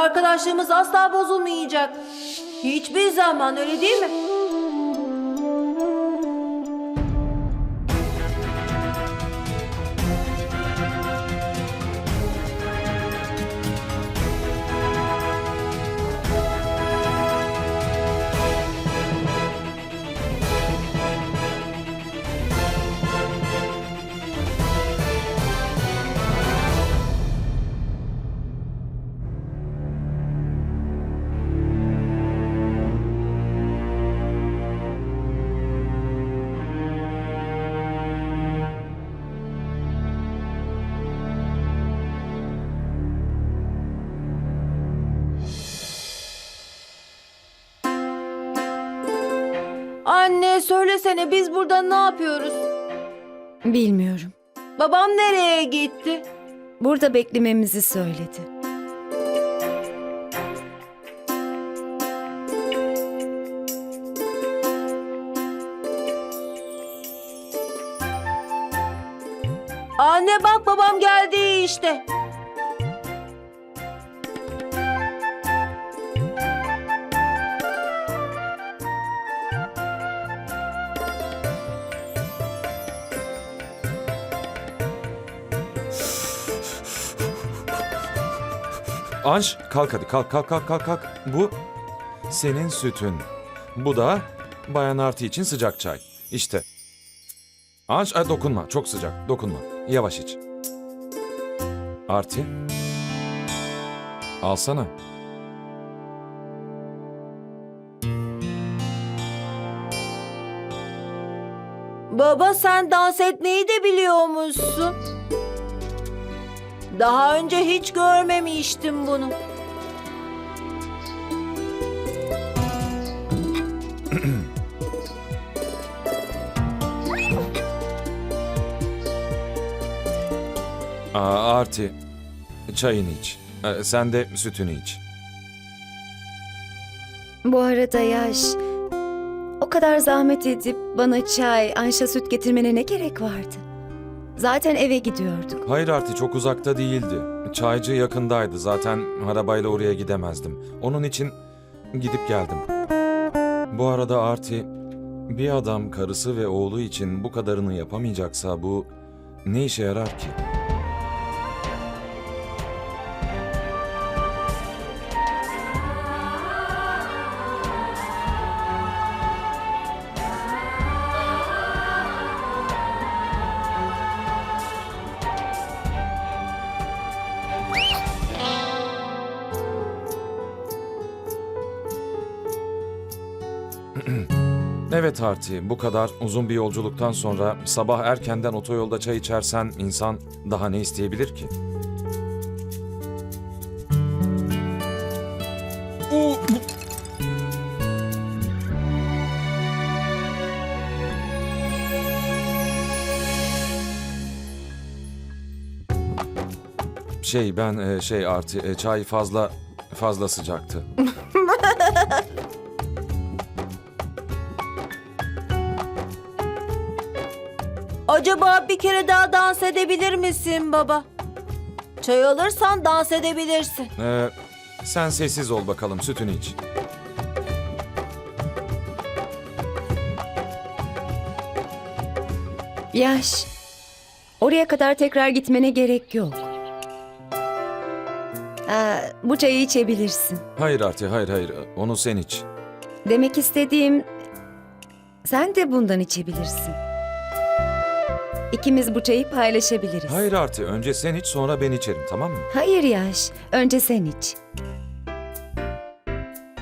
Arkadaşlığımız asla bozulmayacak. Hiçbir zaman öyle değil mi? Söylesene biz burada ne yapıyoruz? Bilmiyorum. Babam nereye gitti? Burada beklememizi söyledi. Anne bak babam geldi işte. Anş kalk hadi kalk kalk kalk kalk kalk. Bu senin sütün. Bu da Bayan Arti için sıcak çay. İşte. Anş ay, dokunma çok sıcak dokunma. Yavaş iç. Arti. Alsana. Baba sen dans etmeyi de biliyormuşsun. Daha önce hiç görmemiştim bunu. Aa, Arti. Çayını iç. Ee, sen de sütünü iç. Bu arada yaş. O kadar zahmet edip bana çay, Ayşe süt getirmene ne gerek vardı? Zaten eve gidiyorduk. Hayır Arti çok uzakta değildi. Çaycı yakındaydı. Zaten arabayla oraya gidemezdim. Onun için gidip geldim. Bu arada Arti, bir adam karısı ve oğlu için bu kadarını yapamayacaksa bu ne işe yarar ki? Arti, bu kadar uzun bir yolculuktan sonra sabah erkenden otoyolda çay içersen insan daha ne isteyebilir ki? Oo, Şey ben e, şey Arti e, çay fazla fazla sıcaktı. kere daha dans edebilir misin baba? Çay alırsan dans edebilirsin. Ee, sen sessiz ol bakalım sütünü iç. Yaş. Oraya kadar tekrar gitmene gerek yok. Aa, bu çayı içebilirsin. Hayır Arti hayır hayır onu sen iç. Demek istediğim sen de bundan içebilirsin. İkimiz bu çayı paylaşabiliriz. Hayır Arti önce sen iç sonra ben içerim tamam mı? Hayır Yaş, önce sen iç.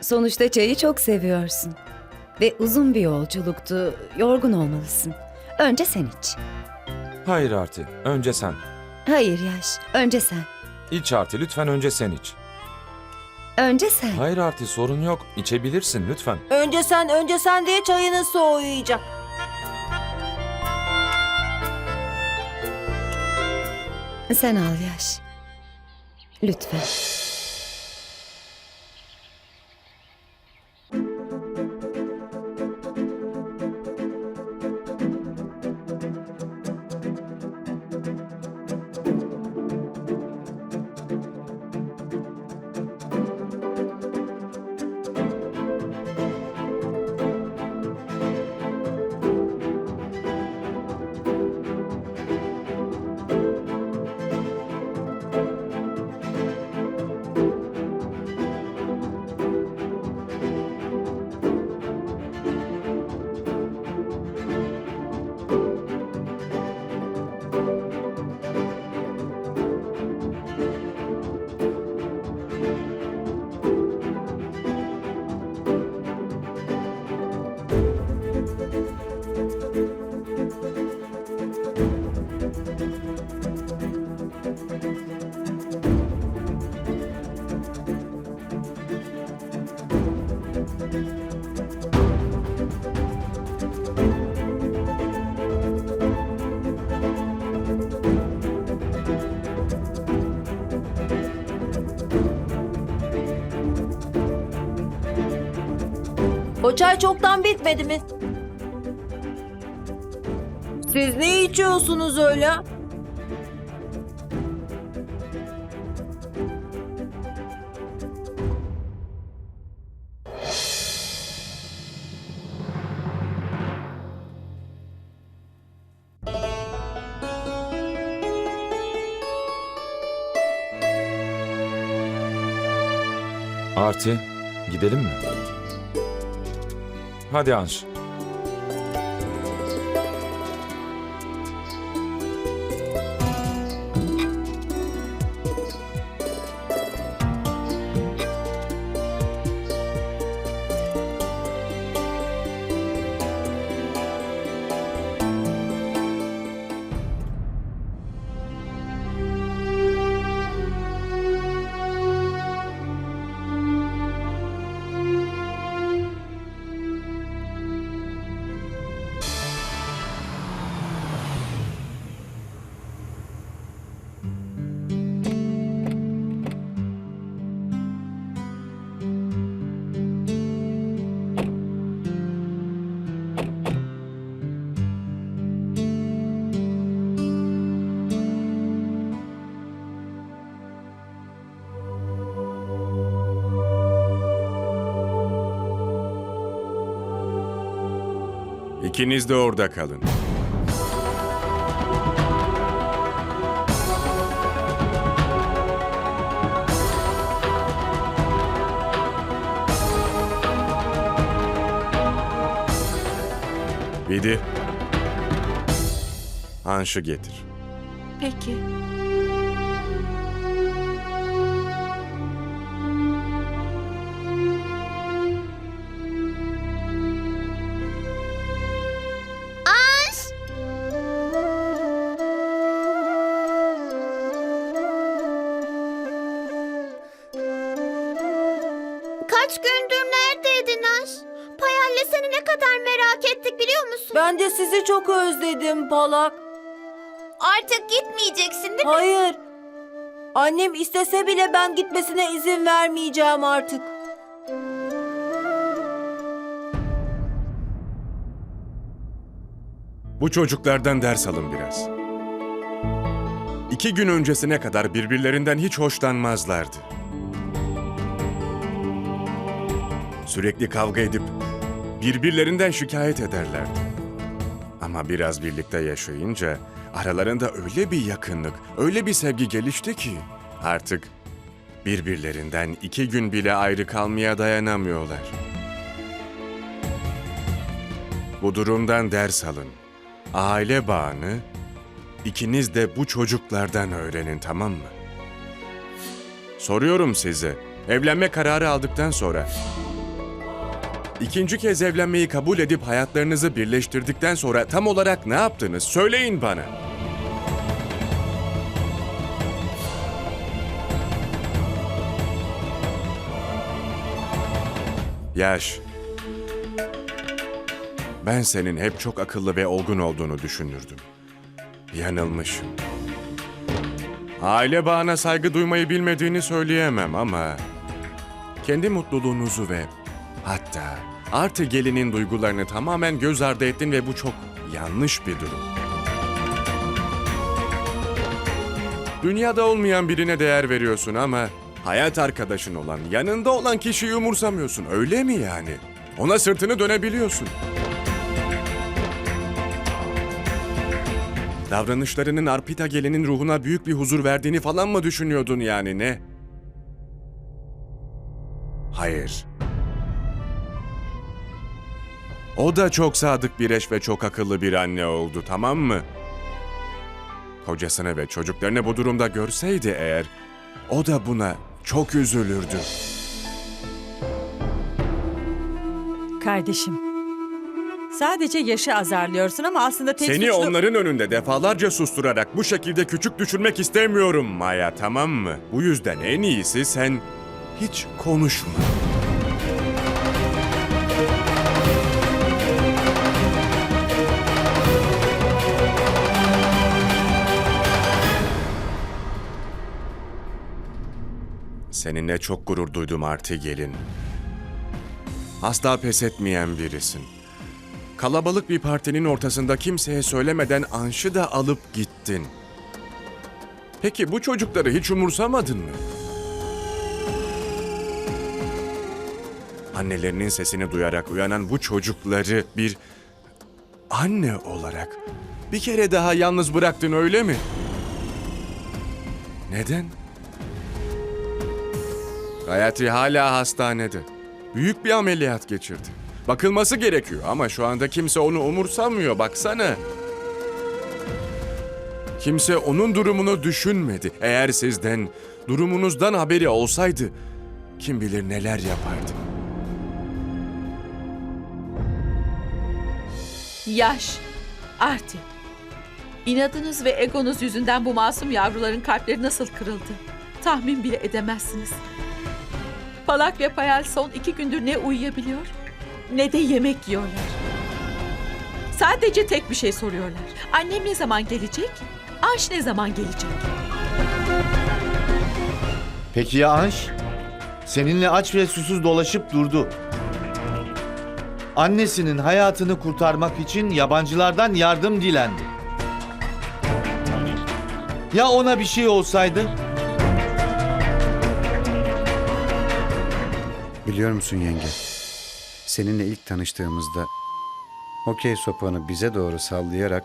Sonuçta çayı çok seviyorsun. Ve uzun bir yolculuktu, yorgun olmalısın. Önce sen iç. Hayır Arti önce sen. Hayır Yaş, önce sen. İç Arti lütfen önce sen iç. Önce sen. Hayır Arti sorun yok içebilirsin lütfen. Önce sen, önce sen diye çayını soğuyacak. Sen al Yaş. Lütfen. O çay çoktan bitmedi mi? Siz ne içiyorsunuz öyle? Arti, gidelim mi? Hadi Anş. İkiniz de orada kalın. Vidi. Anş'ı getir. Peki. Kaç gündür neredeydin Aş? Payal'le seni ne kadar merak ettik biliyor musun? Ben de sizi çok özledim Palak. Artık gitmeyeceksin değil mi? Hayır. Annem istese bile ben gitmesine izin vermeyeceğim artık. Bu çocuklardan ders alın biraz. İki gün öncesine kadar birbirlerinden hiç hoşlanmazlardı. Sürekli kavga edip birbirlerinden şikayet ederlerdi. Ama biraz birlikte yaşayınca aralarında öyle bir yakınlık, öyle bir sevgi gelişti ki artık birbirlerinden iki gün bile ayrı kalmaya dayanamıyorlar. Bu durumdan ders alın. Aile bağını ikiniz de bu çocuklardan öğrenin tamam mı? Soruyorum size. Evlenme kararı aldıktan sonra ikinci kez evlenmeyi kabul edip hayatlarınızı birleştirdikten sonra tam olarak ne yaptınız? Söyleyin bana. Yaş. Ben senin hep çok akıllı ve olgun olduğunu düşünürdüm. Yanılmışım. Aile bağına saygı duymayı bilmediğini söyleyemem ama... Kendi mutluluğunuzu ve hatta artı gelinin duygularını tamamen göz ardı ettin ve bu çok yanlış bir durum. Dünyada olmayan birine değer veriyorsun ama hayat arkadaşın olan, yanında olan kişiyi umursamıyorsun. Öyle mi yani? Ona sırtını dönebiliyorsun. Davranışlarının Arpita gelinin ruhuna büyük bir huzur verdiğini falan mı düşünüyordun yani ne? Hayır. O da çok sadık bir eş ve çok akıllı bir anne oldu tamam mı? Kocasını ve çocuklarını bu durumda görseydi eğer, o da buna çok üzülürdü. Kardeşim. Sadece yaşı azarlıyorsun ama aslında tek Seni suçlu... onların önünde defalarca susturarak bu şekilde küçük düşürmek istemiyorum Maya tamam mı? Bu yüzden en iyisi sen hiç konuşma. Seninle çok gurur duydum Arti gelin. Asla pes etmeyen birisin. Kalabalık bir partinin ortasında kimseye söylemeden Anş'ı da alıp gittin. Peki bu çocukları hiç umursamadın mı? Annelerinin sesini duyarak uyanan bu çocukları bir anne olarak bir kere daha yalnız bıraktın öyle mi? Neden? Gayatri hala hastanede. Büyük bir ameliyat geçirdi. Bakılması gerekiyor ama şu anda kimse onu umursamıyor baksana. Kimse onun durumunu düşünmedi. Eğer sizden, durumunuzdan haberi olsaydı kim bilir neler yapardı. Yaş, Arti. İnadınız ve egonuz yüzünden bu masum yavruların kalpleri nasıl kırıldı? Tahmin bile edemezsiniz. Palak ve Payal son iki gündür ne uyuyabiliyor ne de yemek yiyorlar. Sadece tek bir şey soruyorlar. Annem ne zaman gelecek? Anş ne zaman gelecek? Peki ya Anş? Seninle aç ve susuz dolaşıp durdu. Annesinin hayatını kurtarmak için yabancılardan yardım dilendi. Ya ona bir şey olsaydı? Biliyor musun yenge? Seninle ilk tanıştığımızda okey sopanı bize doğru sallayarak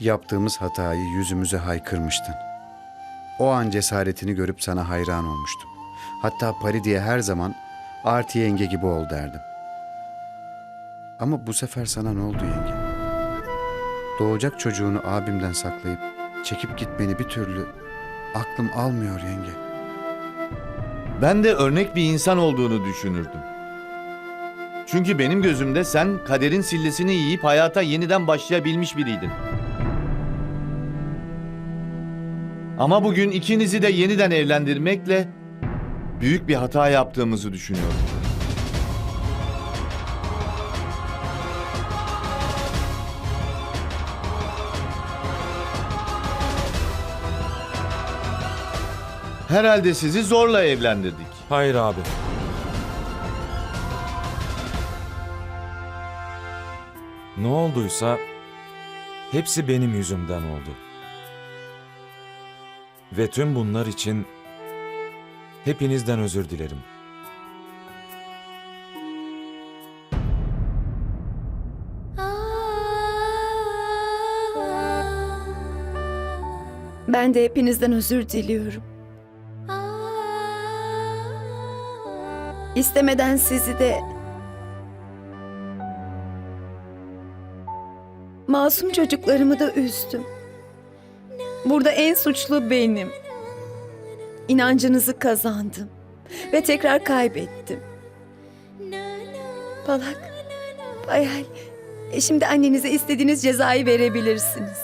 yaptığımız hatayı yüzümüze haykırmıştın. O an cesaretini görüp sana hayran olmuştum. Hatta Pari diye her zaman Arti yenge gibi ol derdim. Ama bu sefer sana ne oldu yenge? Doğacak çocuğunu abimden saklayıp çekip gitmeni bir türlü aklım almıyor yenge. Ben de örnek bir insan olduğunu düşünürdüm. Çünkü benim gözümde sen kaderin sillesini yiyip hayata yeniden başlayabilmiş biriydin. Ama bugün ikinizi de yeniden evlendirmekle büyük bir hata yaptığımızı düşünüyorum. Herhalde sizi zorla evlendirdik. Hayır abi. Ne olduysa hepsi benim yüzümden oldu. Ve tüm bunlar için hepinizden özür dilerim. Ben de hepinizden özür diliyorum. İstemeden sizi de masum çocuklarımı da üzdüm. Burada en suçlu benim. İnancınızı kazandım ve tekrar kaybettim. Palak, Bayal, e şimdi annenize istediğiniz cezayı verebilirsiniz.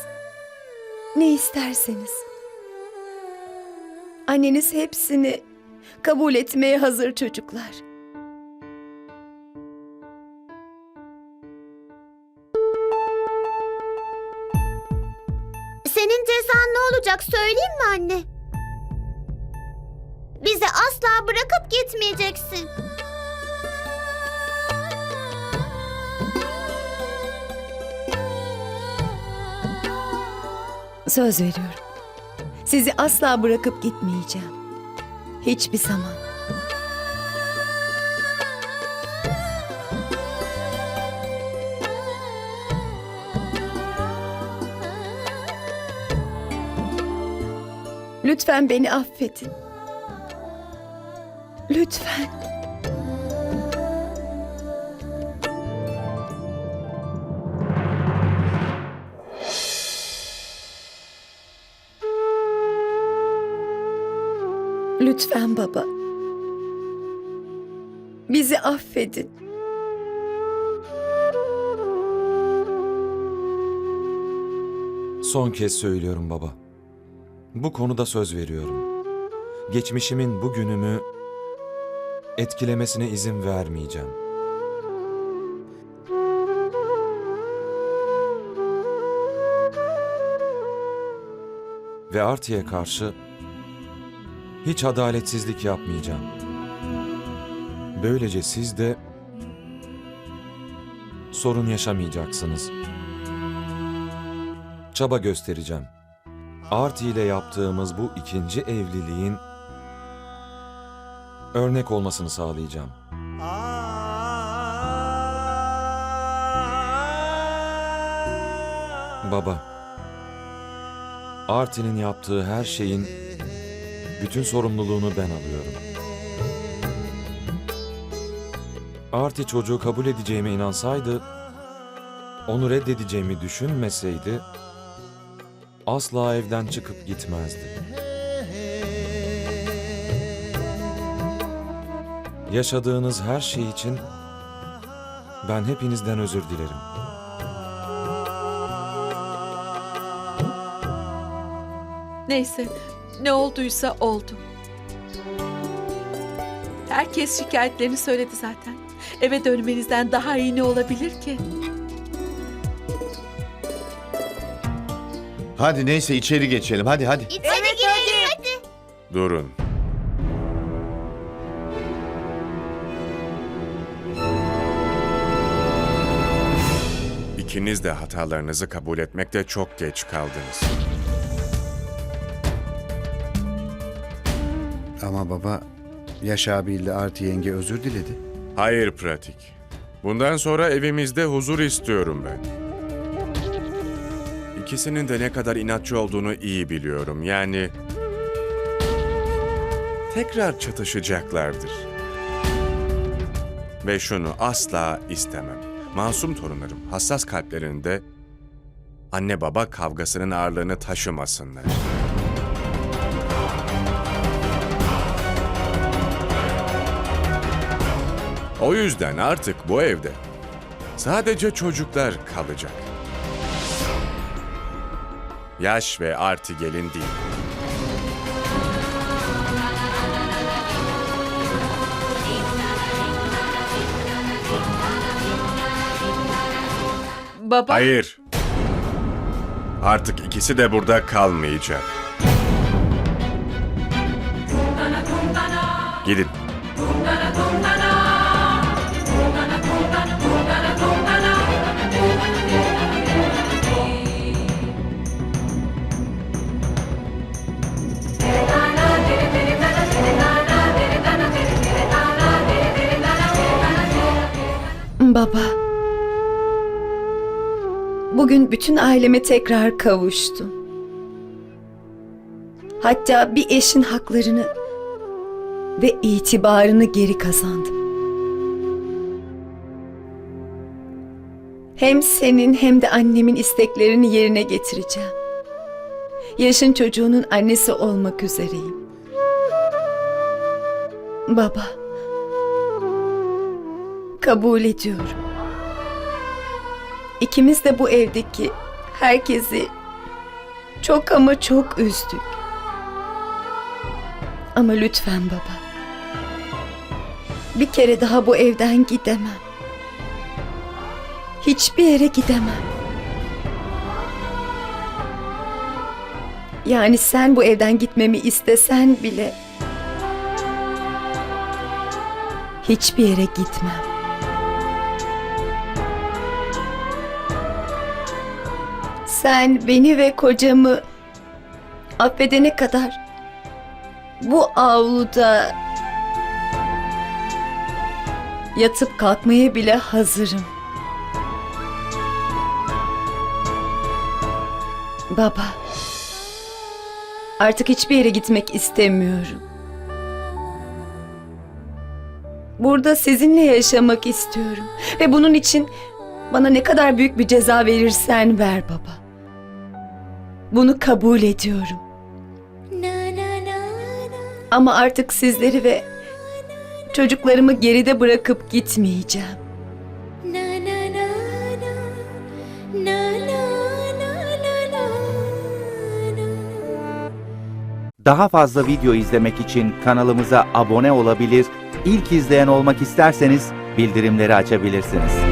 Ne isterseniz. Anneniz hepsini kabul etmeye hazır çocuklar. Senin cezan ne olacak söyleyeyim mi anne? Bizi asla bırakıp gitmeyeceksin. Söz veriyorum. Sizi asla bırakıp gitmeyeceğim. Hiçbir zaman. Lütfen beni affedin. Lütfen. Lütfen baba. Bizi affedin. Son kez söylüyorum baba. Bu konuda söz veriyorum. Geçmişimin bugünümü etkilemesine izin vermeyeceğim. Ve Arti'ye karşı hiç adaletsizlik yapmayacağım. Böylece siz de sorun yaşamayacaksınız. Çaba göstereceğim. Arti ile yaptığımız bu ikinci evliliğin örnek olmasını sağlayacağım. Baba, Arti'nin yaptığı her şeyin bütün sorumluluğunu ben alıyorum. Arti çocuğu kabul edeceğime inansaydı, onu reddedeceğimi düşünmeseydi, asla evden çıkıp gitmezdi. Yaşadığınız her şey için ben hepinizden özür dilerim. Neyse, ne olduysa oldu. Herkes şikayetlerini söyledi zaten. Eve dönmenizden daha iyi ne olabilir ki? Hadi neyse içeri geçelim. Hadi hadi. İçeri girelim hadi. Durun. İkiniz de hatalarınızı kabul etmekte çok geç kaldınız. Ama baba, Yaş abiyle Artı yenge özür diledi. Hayır pratik. Bundan sonra evimizde huzur istiyorum ben. İkisinin de ne kadar inatçı olduğunu iyi biliyorum. Yani tekrar çatışacaklardır. Ve şunu asla istemem. Masum torunlarım hassas kalplerinde anne baba kavgasının ağırlığını taşımasınlar. O yüzden artık bu evde sadece çocuklar kalacak. Yaş ve artı gelin değil. Baba, Hayır. Artık ikisi de burada kalmayacak. Gidin. Baba. Bugün bütün aileme tekrar kavuştum. Hatta bir eşin haklarını ve itibarını geri kazandım. Hem senin hem de annemin isteklerini yerine getireceğim. Yaşın çocuğunun annesi olmak üzereyim. Baba. Kabul ediyorum. İkimiz de bu evdeki herkesi çok ama çok üzdük. Ama lütfen baba. Bir kere daha bu evden gidemem. Hiçbir yere gidemem. Yani sen bu evden gitmemi istesen bile hiçbir yere gitmem. Sen beni ve kocamı affedene kadar bu avluda yatıp kalkmaya bile hazırım. Baba. Artık hiçbir yere gitmek istemiyorum. Burada sizinle yaşamak istiyorum ve bunun için bana ne kadar büyük bir ceza verirsen ver baba. Bunu kabul ediyorum. Ama artık sizleri ve çocuklarımı geride bırakıp gitmeyeceğim. Daha fazla video izlemek için kanalımıza abone olabilir, ilk izleyen olmak isterseniz bildirimleri açabilirsiniz.